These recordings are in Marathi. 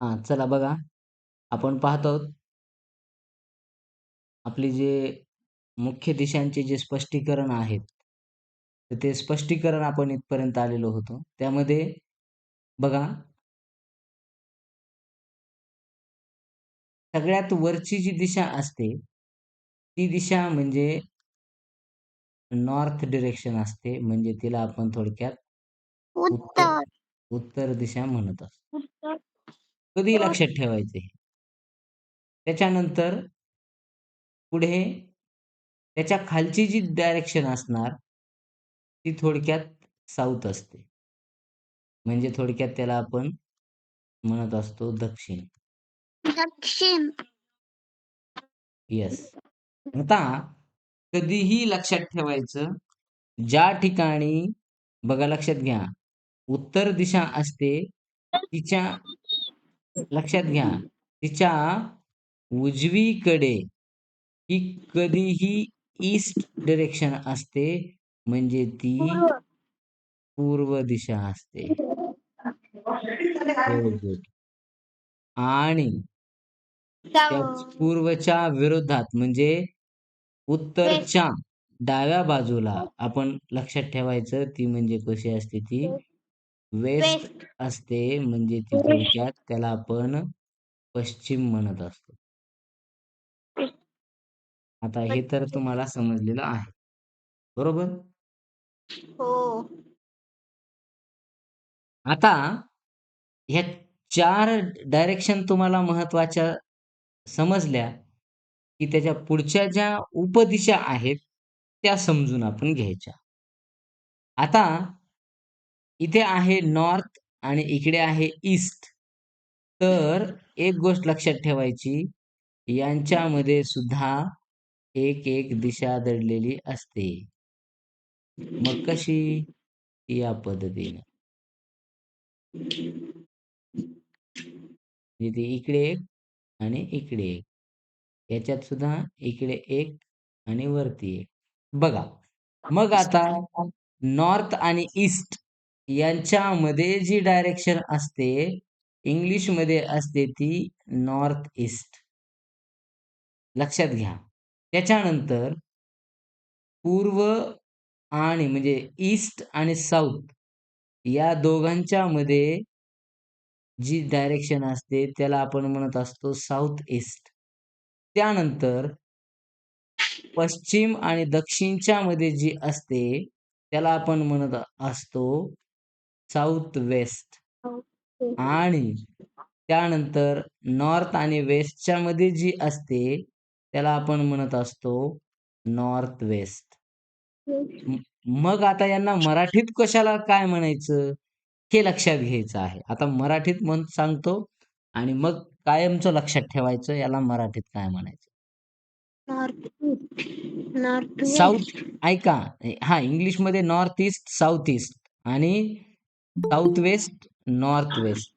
हां, चला बघा. आपण पाहत आहोत आपले जे मुख्य दिशांचे जे स्पष्टीकरण आहेत, तर ते स्पष्टीकरण आपण इथपर्यंत आलेलो होतो. त्यामध्ये बघा सगळ्यात वरची जी दिशा असते, ती दिशा म्हणजे नॉर्थ डायरेक्शन असते. म्हणजे तिला आपण थोडक्यात उत्तर उत्तर उत्तर दिशा म्हणत असतो. कधी लक्षात ठेवायचं. त्याच्यानंतर पुढे त्याच्या खालची जी डायरेक्शन असणार, ती थोडक्यात साऊथ असते. म्हणजे थोडक्यात त्याला आपण म्हणत असतो दक्षिण. दक्षिण येस. आता कधीही लक्षात ठेवायचं, ज्या ठिकाणी बघा लक्षात घ्या, उत्तर दिशा असते, तिच्या लक्षात घ्या, तिच्या उजवीकडे ही कधीही ईस्ट डिरेक्शन असते, म्हणजे ती पूर्व दिशा असते. हो, हो. आणि पूर्वच्या विरोधात म्हणजे उत्तरच्या डाव्या बाजूला आपण लक्षात ठेवायचं ती म्हणजे कशी असते ती? वेस्ट वेस्ट असते म्हणजे ती थोडक्यात त्याला आपण पश्चिम म्हणत असतो. आता हे तर तुम्हाला समजलेलं आहे. बरोबर? हो आता ह्या चार डायरेक्शन तुम्हाला महत्त्वाच्या समजल्या, की त्याच्या पुढच्या ज्या उपदिशा आहेत, त्या समजून आपण घ्यायच्या. आता इथे आहे नॉर्थ आणि इकडे आहे ईस्ट. तर एक गोष्ट लक्षात ठेवायची, यांच्यामध्ये सुद्धा एक एक दिशा दडलेली असते. मग कशी? या पद्धतीने. इथे इकडे एक आणि इकडे एक. याच्यात सुद्धा इकडे एक आणि वरती एक. बघा. मग आता नॉर्थ आणि ईस्ट यांच्यामध्ये जी डायरेक्शन असते, इंग्लिशमध्ये असते ती नॉर्थ ईस्ट. लक्षात घ्या. त्याच्यानंतर पूर्व आणि म्हणजे ईस्ट आणि साऊथ या दोघांच्यामध्ये जी डायरेक्शन असते त्याला आपण म्हणत असतो साऊथ ईस्ट. त्यानंतर पश्चिम आणि दक्षिणच्या मध्ये जी असते त्याला आपण म्हणत असतो साऊथ वेस्ट. आणि त्यानंतर नॉर्थ आणि वेस्टच्या मध्ये जी असते त्याला आपण म्हणत असतो नॉर्थ वेस्ट. मग आता यांना मराठीत कशाला काय म्हणायचं? हे लक्षात घ्यायचं आहे. आता मराठीत म्हण सांगतो आणि मग कायमचं लक्षात ठेवायचं याला मराठीत काय म्हणायचं. साऊथ ऐका हां, इंग्लिशमध्ये नॉर्थ ईस्ट, साऊथ ईस्ट आणि साऊथ वेस्ट, नॉर्थ वेस्ट.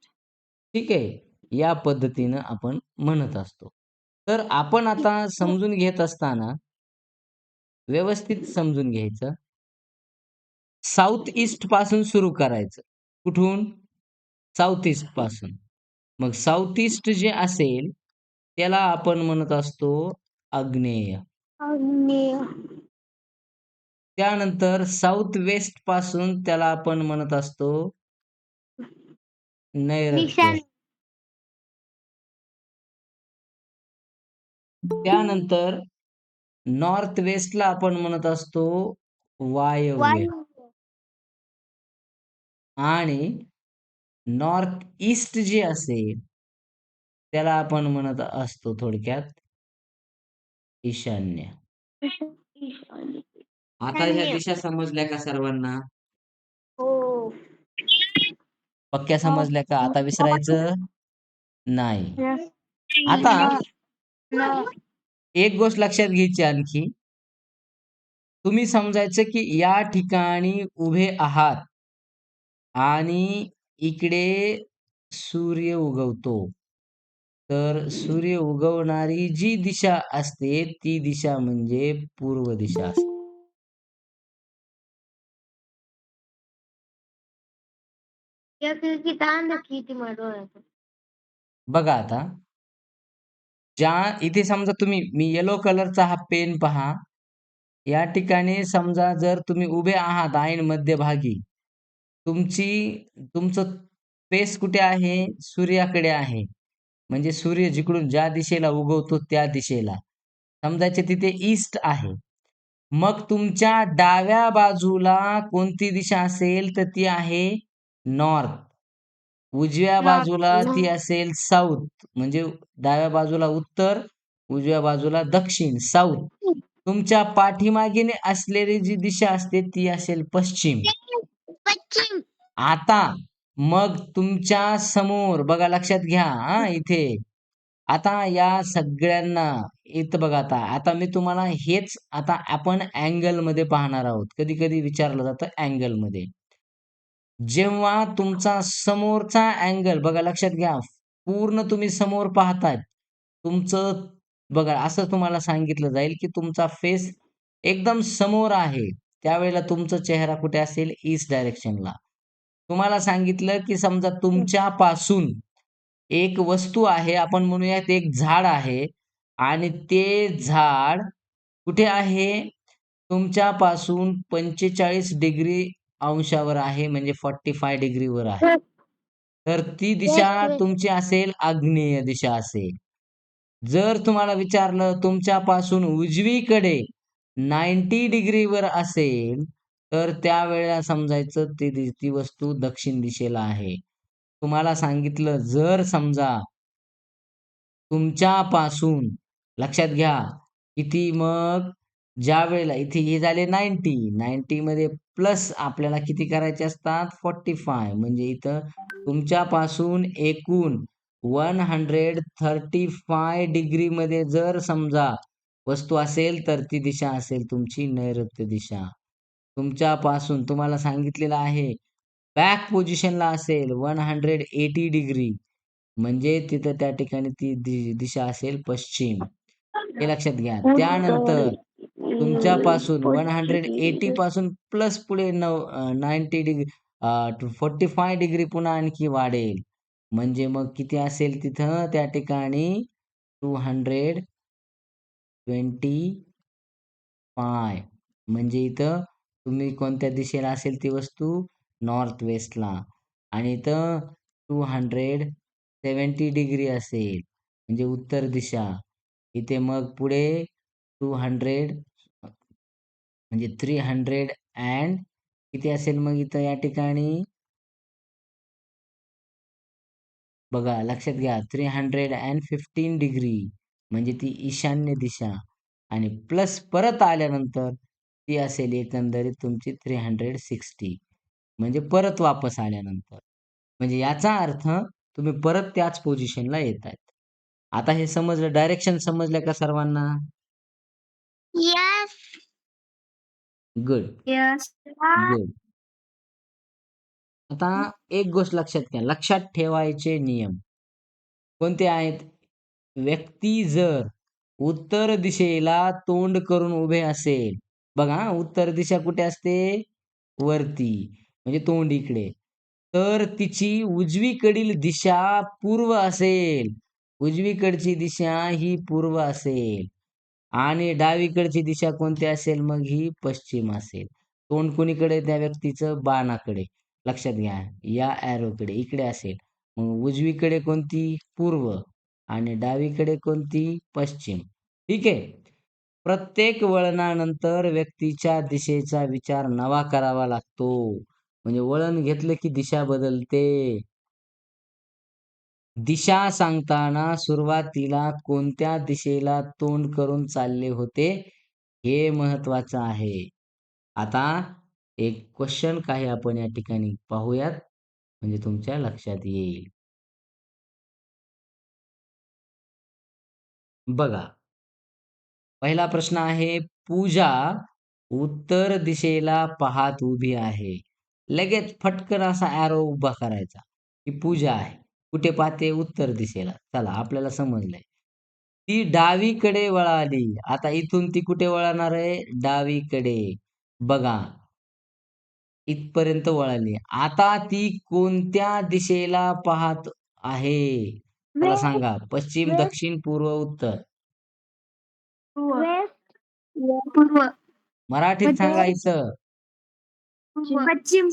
ठीक आहे. या पद्धतीनं आपण म्हणत असतो. तर आपण आता समजून घेत असताना व्यवस्थित समजून घ्यायचं. साऊथ ईस्टपासून सुरू करायचं. कुठून? साऊथ ईस्टपासून. मग साऊथ ईस्ट जे असेल त्याला आपण म्हणत असतो आग्नेय. त्यानंतर साऊथ वेस्टपासून त्याला आपण म्हणत असतो नैऋत्य. त्यानंतर नॉर्थ वेस्टला आपण म्हणत असतो वायव्य. वायव्य आणि नॉर्थ ईस्ट जे असेल त्याला आपण म्हणत असतो थोडक्यात ईशान्य. आता ह्या. दिशा समजल्या का सर्वांना? हो पक्क्या समजल्या का? आता विसरायचं नाही. आता न- एक गोष्ट लक्षात घ्यायची आणखी. तुम्ही समजायचं की या ठिकाणी उभे आहात आणि इकडे सूर्य उगवतो. तर सूर्य उगवणारी जी दिशा असते ती दिशा म्हणजे पूर्व दिशा असते. डोळ्यात बघा आता. ज्या इथे समजा तुम्ही मी येलो कलरचा हा पेन पहा. या ठिकाणी समजा जर तुम्ही उभे आहात ऐन मध्यभागी तुमची तुमचं फेस कुठे आहे? सूर्याकडे आहे. म्हणजे सूर्य जिकडून ज्या दिशेला उगवतो त्या दिशेला. समजायचे तिथे ईस्ट आहे. मग तुमच्या डाव्या बाजूला कोणती दिशा असेल तर ती आहे नॉर्थ. उजव्या बाजूला ती. असेल साऊथ. म्हणजे डाव्या बाजूला उत्तर उजव्या बाजूला दक्षिण साऊथ. तुमच्या पाठीमागेने असलेली जी दिशा असते ती असेल पश्चिम. पश्चिम. आता मग तुमच्यासमोर बघा लक्षात घ्या हा इथे. आता या सगळ्यांना इथं बघा आता. आता मी तुम्हाला हेच आता आपण अँगलमध्ये पाहणार आहोत. कधी कधी विचारलं जातं अँगलमध्ये. जेव्हा तुमचा समोरचा अँगल बघा लक्षात घ्या पूर्ण तुम्ही समोर पाहतायत तुमचं बघा असं तुम्हाला सांगितलं जाईल की तुमचा फेस एकदम समोर आहे. त्यावेळेला तुमचा चेहरा कुठे असेल? ईस्ट डायरेक्शनला तुम्हाला सांगितलं की समजा तुमच्यापासून एक वस्तू आहे आपण म्हणूयात एक झाड आहे आणि ते झाड कुठे आहे? तुमच्यापासून पंचेचाळीस डिग्री अंशावर आहे म्हणजे फॉर्टी फाय डिग्रीवर आहे. तर ती दिशा. तुमची असेल आग्नेय दिशा असेल. जर तुम्हाला विचारलं तुमच्यापासून उजवीकडे नाईन्टी डिग्रीवर असेल तर त्यावेळेला समजायचं ती ती वस्तू दक्षिण दिशेला आहे. तुम्हाला सांगितलं जर समजा तुमच्यापासून लक्षात घ्या किती मग ज्या वेळेला इथे हे झाले नाईन्टी नाईन्टी मध्ये प्लस आपल्याला किती करायचे असतात? फॉर्टी फाय म्हणजे इथं तुमच्यापासून एकूण one hundred thirty five degree मध्ये जर समजा वस्तू असेल तर ती दिशा असेल तुमची नैऋत्य दिशा. तुमच्यापासून तुम्हाला सांगितलेलं आहे बॅक पोझिशनला असेल वन हंड्रेड एटी डिग्री म्हणजे तिथं त्या ठिकाणी ती दिशा असेल पश्चिम. हे लक्षात घ्या. त्यानंतर तुमच्यापासून वन हंड्रेड एटी पासून प्लस पुढे नऊ ninety degree forty five degree पुन्हा आणखी वाढेल. म्हणजे मग किती असेल तिथं? त्या ठिकाणी टू हंड्रेड ट्वेंटी फाय म्हणजे इथं तुम्ही कोणत्या दिशेला असेल ती वस्तू? नॉर्थ वेस्टला आणि इथं टू हंड्रेड सेवन्टी डिग्री असेल. म्हणजे उत्तर दिशा. इथे मग पुढे टू हंड्रेड म्हणजे थ्री हंड्रेड अँड किती असेल मग इथं या ठिकाणी? बघा लक्षात घ्या. Three hundred and fifteen degree म्हणजे ती ईशान्य दिशा. आणि प्लस परत आल्यानंतर ती असेल एकंदरीत तुमची थ्री हंड्रेड सिक्स्टी म्हणजे परत वापस आल्यानंतर. म्हणजे याचा अर्थ तुम्ही परत त्याच पोझिशनला येत आहेत आता हे समजलं? डायरेक्शन समजलं का सर्वांना? Yes. गुड. Yes good. आता एक गोष्ट लक्षात घ्या लक्षात ठेवायचे नियम. कोणते आहेत? व्यक्ती जर उत्तर दिशेला तोंड करून उभे असेल बघा हा, उत्तर दिशा कुठे असते? वरती म्हणजे तोंड इकडे. तर तिची उजवीकडील दिशा पूर्व असेल. उजवीकडची दिशा ही पूर्व असेल. आणि डावीकडची दिशा कोणती असेल? मग ही पश्चिम असेल. तोंड कोणीकडे? त्या व्यक्तीचं बाणाकडे. लक्षात घ्या या ॲरोकडे इकडे असेल. मग उजवीकडे कोणती? पूर्व. आणि डावीकडे कोणती? पश्चिम. ठीक आहे. प्रत्येक वळणानंतर व्यक्तीच्या दिशेचा विचार नवा करावा लागतो. म्हणजे वळण घेतलं की दिशा बदलते. दिशा सांगताना सुरुवातीला कोणत्या दिशेला तोंड करून चालले होते हे महत्वाचं आहे. आता एक क्वेश्चन काही आपण या ठिकाणी पाहूयात म्हणजे तुमच्या लक्षात येईल. बघा पहिला प्रश्न आहे पूजा उत्तर दिशेला पाहत उभी आहे. लगेच फटकन असा ॲरो उभा करायचा ही पूजा आहे. कुठे पाहते? उत्तर दिशेला. चला आपल्याला समजलंय. ती डावीकडे वळाली. आता इथून ती कुठे वळणार आहे? डावीकडे. बघा. इथपर्यंत वळाली. आता ती कोणत्या दिशेला पाहत आहे? मला सांगा. पश्चिम. दक्षिण पूर्व उत्तर. वेस्ट. पूर्व. मराठीत सांगा इथं. पश्चिम. पश्चिम.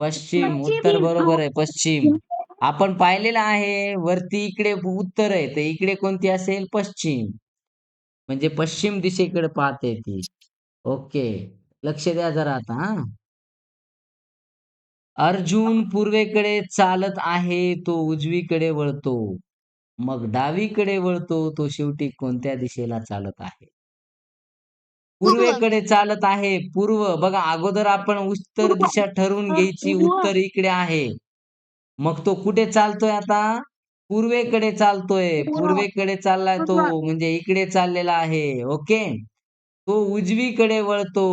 पश्चिम. उत्तर बरोबर आहे. पश्चिम. आपण पाहिलेलं आहे वरती इकडे उत्तर आहे तर इकडे कोणती असेल? पश्चिम. म्हणजे पश्चिम दिशेकडे पाहते ती. ओके. लक्ष द्या जरा आता हा. अर्जुन पूर्वेकडे चालत आहे तो उजवीकडे वळतो. मग डावीकडे वळतो तो शेवटी कोणत्या दिशेला चालत आहे? पूर्वेकडे चालत आहे पूर्व. बघा अगोदर आपण उत्तर दिशा ठरवून घ्यायची. उत्तर इकडे आहे. मग तो कुठे चालतोय आता? पूर्वेकडे चालतोय. पूर्व. पूर्वेकडे चाललाय तो. पूर्व. म्हणजे इकडे चाललेला आहे. ओके? तो उजवीकडे वळतो.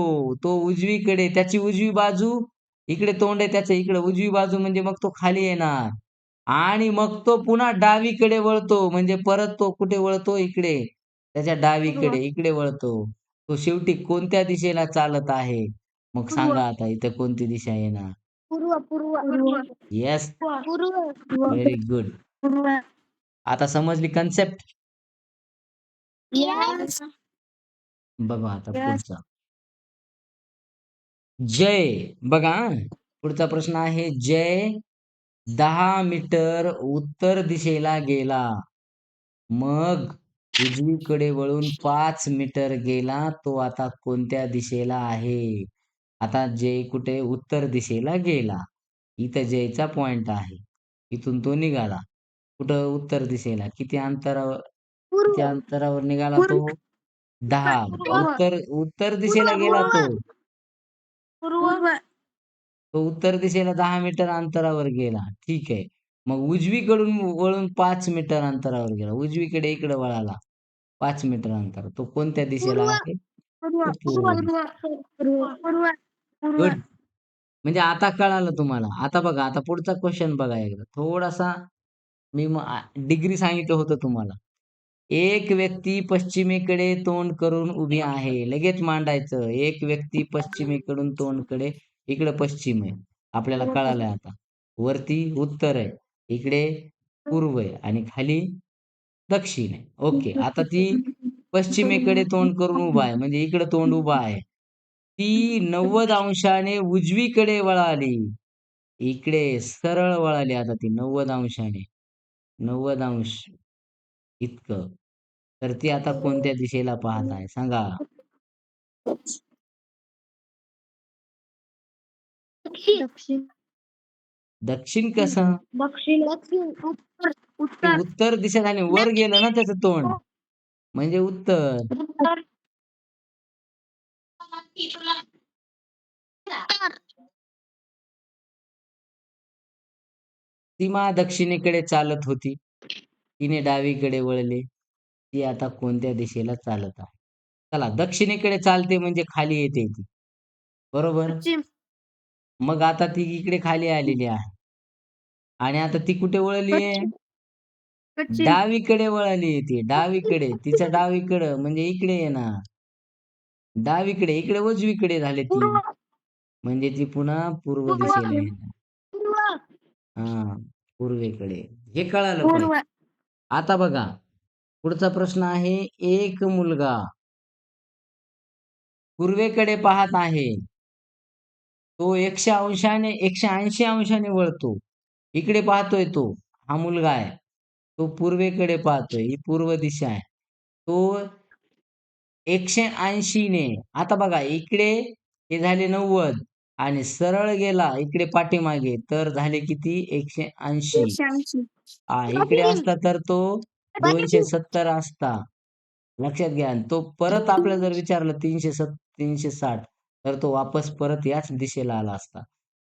तो उजवीकडे. त्याची उजवी बाजू इकडे तोंड आहे त्याच्या इकडे उजवी बाजू म्हणजे मग तो खाली येणार. आणि मग तो पुन्हा डावीकडे वळतो. म्हणजे परत तो कुठे वळतो? इकडे. त्याच्या डावीकडे. इकडे वळतो. तो शेवटी कोणत्या दिशेला चालत आहे? मग पूर्व. सांगा आता इथे कोणती दिशा येणार? पूर्व पूर्व पूर्व. येस पूर्व. व्हेरी गुड पूर्व. आता समजली कन्सेप्ट यस बघा आता. पुढचा. जय. बघा. पुढचा प्रश्न आहे जय दहा मीटर उत्तर दिशेला गेला. मग उजवीकडे वळून पाच मीटर गेला तो आता कोणत्या दिशेला आहे? आता जय कुठे उत्तर दिशेला गेला इथं जयचा पॉइंट आहे इथून तो निघाला. कुठं उत्तर दिशेला? किती अंतरावर किती अंतरावर निघाला तो? दहा. उत्तर उत्तर दिशेला गेला तो. पूर्व. तो उत्तर दिशेला दहा मीटर अंतरावर गेला. ठीक आहे. मग उजवीकडून वळून पाच मीटर अंतरावर गेला. उजवीकडे इकडे वळाला. पाच मीटर अंतर. तो कोणत्या दिशेला. आहे? पूर्व. गुड म्हणजे आता कळालं तुम्हाला. आता बघा आता पुढचा क्वेश्चन बघा एकदा. थोडासा मी डिग्री सांगितलं होतं तुम्हाला. एक व्यक्ती पश्चिमेकडे तोंड करून उभी आहे. लगेच मांडायचं. एक व्यक्ती पश्चिमेकडून तोंडकडे इकडे पश्चिम आहे. आपल्याला कळालंय आता. वरती उत्तर आहे. इकडे पूर्व आहे. आणि खाली दक्षिण आहे. ओके. आता ती पश्चिमेकडे तोंड करून उभा आहे. म्हणजे इकडे तोंड उभा आहे. ती नव्वद अंशाने उजवीकडे वळाली. इकडे सरळ वळाली आता ती नव्वद अंशाने. नव्वद अंश इतकं. तर ती आता कोणत्या दिशेला पाहत आहे सांगा. दक्षिण. दक्षिण. कसं? दक्षिण. दक्षिण. उत्तर. उत्तर झाली वर गेलं ना त्याचं तोंड. म्हणजे उत्तर. सीमा दक्षिणेकडे चालत होती. तिने डावीकडे वळले ती आता कोणत्या दिशेला चालत आहे? चला दक्षिणेकडे चालते म्हणजे खाली येते ती. बरोबर? मग आता ती इकडे खाली आलेली आहे. आणि आता ती कुठे वळली आहे? डावीकडे वळाली ती डावीकडे. तिचं डावीकडे म्हणजे इकडे येणार. डावीकडे इकडे उजवीकडे झाले ती. म्हणजे ती पुन्हा पूर्व. दिशेला येणार हा पूर्वेकडे. हे कळालं पाहिजे आता बघा. पुढचा प्रश्न आहे एक मुलगा पूर्वेकडे पाहत आहे. तो एकशे अंशाने एकशे ऐंशी अंशाने वळतो. इकडे पाहतोय तो. हा मुलगा आहे. तो पूर्वेकडे पाहतोय. ही पूर्व दिशा आहे. तो एकशे ऐंशी ने. आता बघा इकडे हे झाले नव्वद आणि सरळ गेला इकडे पाठीमागे तर झाले किती? एकशे ऐंशी. हा इकडे असता तर तो दोनशे सत्तर असता. लक्षात घ्या तो परत आपल्याला जर विचारलं तीनशे सत तीनशे साठ तर तो वापस परत याच दिशेला आला असता.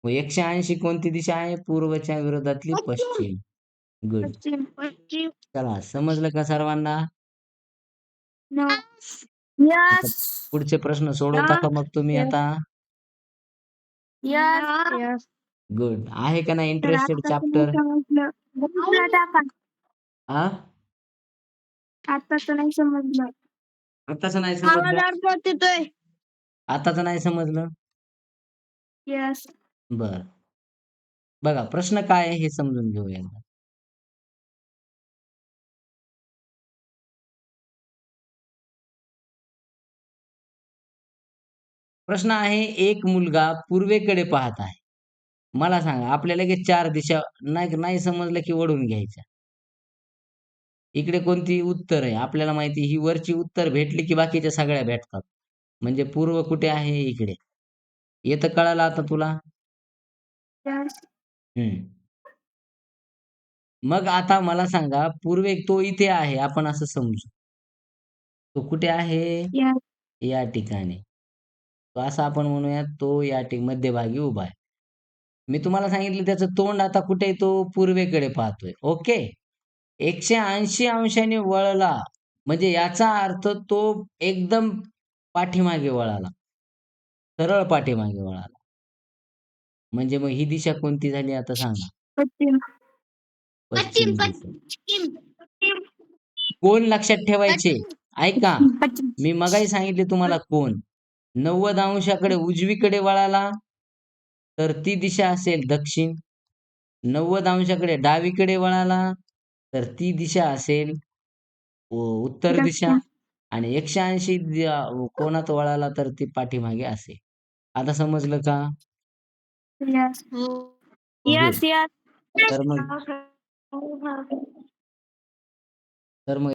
मग एकशे ऐंशी कोणती दिशा आहे? पूर्वच्या विरोधातली पश्चिम. गुड चला समजलं का सर्वांना? यस पुढचे प्रश्न सोडवता का मग तुम्ही Yes. आता. यस यस गुड आहे का नाही इंटरेस्टेड चॅप्टर टाका. हा आताच नाही समजलं. आताच नाही समजलं. येतोय. आताच नाही समजलं? यस बर. बघा प्रश्न काय आहे हे समजून घेऊया. प्रश्न आहे एक मुलगा पूर्वेकडे पाहत आहे. मला सांगा आपल्या लगेच 4 दिशा नाही नाही समजलं की ओढून घ्यायच्या. इकडे कोणती उत्तर आहे? आपल्याला माहिती ही वरची उत्तर भेटली की बाकीच्या सगळ्या भेटतात. म्हणजे पूर्व कुठे आहे? इकडे. येतं कळालं आता तुला? यस. हं. मग आता मला सांगा पूर्वे तो इथे आहे आपण असं समजू. तो कुठे आहे? या ठिकाणी. तो असं आपण म्हणूयात तो या ठिक मध्यभागी उभा आहे. मी तुम्हाला सांगितलं त्याचं तोंड आता कुठे? तो पूर्वेकडे पाहतोय. ओके. 180 अंशाने वळला म्हणजे याचा अर्थ तो एकदम पाठीमागे वळाला. सरळ पाठीमागे वळाला. म्हणजे मग ही दिशा कोणती झाली आता सांगा? पश्चिम. पश्चिम दिशा. पश्चिम. कोन लक्षात ठेवायचे. ऐका. मी मगाही सांगितले तुम्हाला कोन. 90 अंशाकडे उजवीकडे वळाला तर ती दिशा असेल दक्षिण. 90 अंशाकडे डावीकडे वळाला तर ती दिशा असेल उत्तर दिशा. आणि 180 द कोनात वळाला तर ती पाठीमागे असेल. आता समजलं का? तर मग तर मग